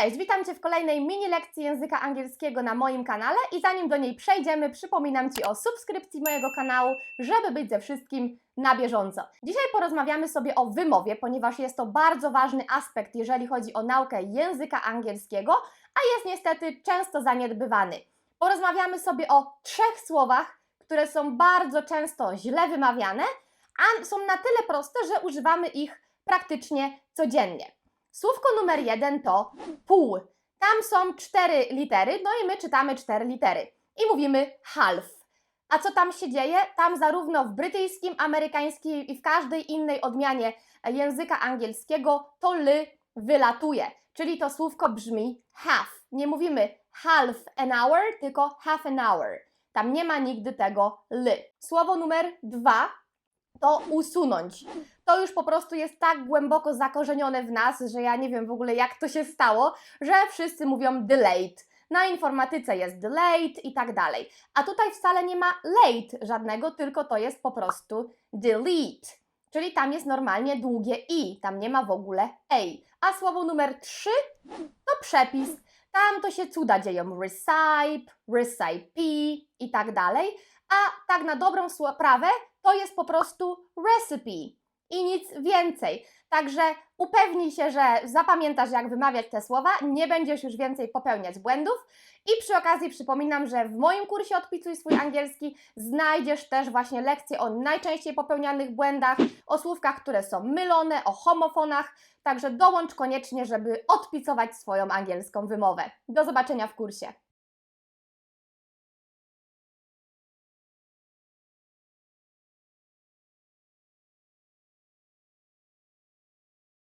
Cześć, witam Cię w kolejnej mini lekcji języka angielskiego na moim kanale i zanim do niej przejdziemy, przypominam Ci o subskrypcji mojego kanału, żeby być ze wszystkim na bieżąco. Dzisiaj porozmawiamy sobie o wymowie, ponieważ jest to bardzo ważny aspekt, jeżeli chodzi o naukę języka angielskiego, a jest niestety często zaniedbywany. Porozmawiamy sobie o trzech słowach, które są bardzo często źle wymawiane, a są na tyle proste, że używamy ich praktycznie codziennie. Słówko numer jeden to pół. Tam są cztery litery, no i my czytamy cztery litery. I mówimy half. A co tam się dzieje? Tam zarówno w brytyjskim, amerykańskim i w każdej innej odmianie języka angielskiego to ly wylatuje. Czyli to słówko brzmi half. Nie mówimy half an hour, tylko half an hour. Tam nie ma nigdy tego ly. Słowo numer dwa to usunąć. To już po prostu jest tak głęboko zakorzenione w nas, że ja nie wiem w ogóle jak to się stało, że wszyscy mówią delayed. Na informatyce jest delayed i tak dalej. A tutaj wcale nie ma late żadnego, tylko to jest po prostu delete. Czyli tam jest normalnie długie i, tam nie ma w ogóle a. A słowo numer 3 to przepis. Tam to się cuda dzieją. Recipe, recipe i tak dalej. A tak na dobrą sprawę to jest po prostu recipe i nic więcej. Także upewnij się, że zapamiętasz, jak wymawiać te słowa, nie będziesz już więcej popełniać błędów. I przy okazji przypominam, że w moim kursie Odpicuj swój angielski znajdziesz też właśnie lekcje o najczęściej popełnianych błędach, o słówkach, które są mylone, o homofonach. Także dołącz koniecznie, żeby odpicować swoją angielską wymowę. Do zobaczenia w kursie.